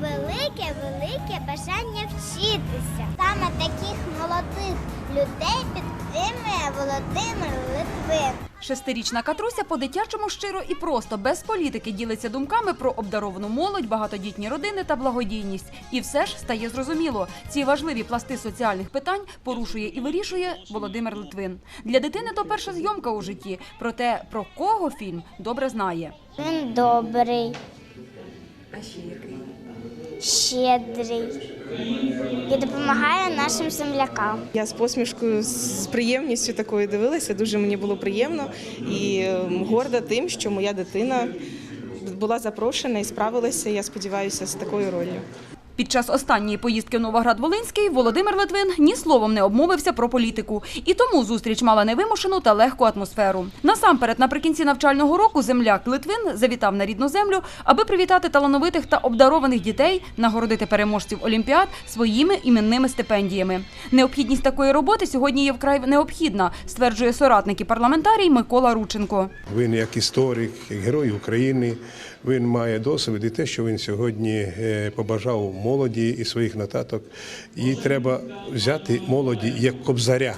велике-велике бажання вчитися. Саме таких молодих людей підтримує Володимир Литвин. Шестирічна Катруся по-дитячому щиро і просто без політики ділиться думками про обдаровану молодь, багатодітні родини та благодійність. І все ж стає зрозуміло, ці важливі пласти соціальних питань порушує і вирішує Володимир Литвин. Для дитини то перша зйомка у житті. Проте про кого фільм добре знає. Він добрий. А ще який? Щедрий і допомагає нашим землякам. Я з посмішкою, з приємністю такою дивилася. Дуже мені було приємно і ем, горда тим, що моя дитина була запрошена і справилася. Я сподіваюся, з такою ролью. Під час останньої поїздки в Новоград-Волинський Володимир Литвин ні словом не обмовився про політику, і тому зустріч мала невимушену та легку атмосферу. Насамперед, наприкінці навчального року земляк Литвин завітав на рідну землю, аби привітати талановитих та обдарованих дітей, нагородити переможців олімпіад своїми іменними стипендіями. Необхідність такої роботи сьогодні є вкрай необхідна, стверджує соратник і парламентарій Микола Рученко. Він як історик, як герой України. Він має досвід і те, що він сьогодні е, побажав молоді і своїх нотаток. І треба взяти молоді як кобзаря.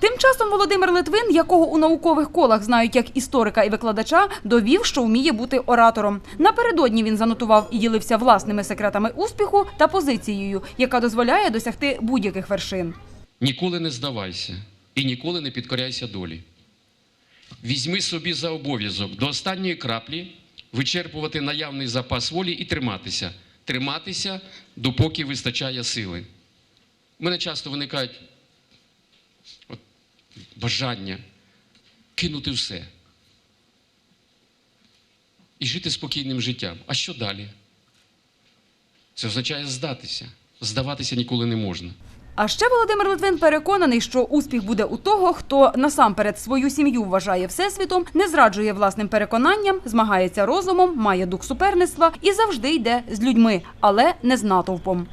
Тим часом Володимир Литвин, якого у наукових колах знають як історика і викладача, довів, що вміє бути оратором. Напередодні він занотував і ділився власними секретами успіху та позицією, яка дозволяє досягти будь-яких вершин. Ніколи не здавайся і ніколи не підкоряйся долі. Візьми собі за обов'язок до останньої краплі вичерпувати наявний запас волі і триматися. Триматися, допоки вистачає сили. У мене часто виникають бажання кинути все і жити спокійним життям. А що далі? Це означає здатися. Здаватися ніколи не можна. А ще Володимир Литвин переконаний, що успіх буде у того, хто насамперед свою сім'ю вважає всесвітом, не зраджує власним переконанням, змагається розумом, має дух суперництва і завжди йде з людьми, але не з натовпом.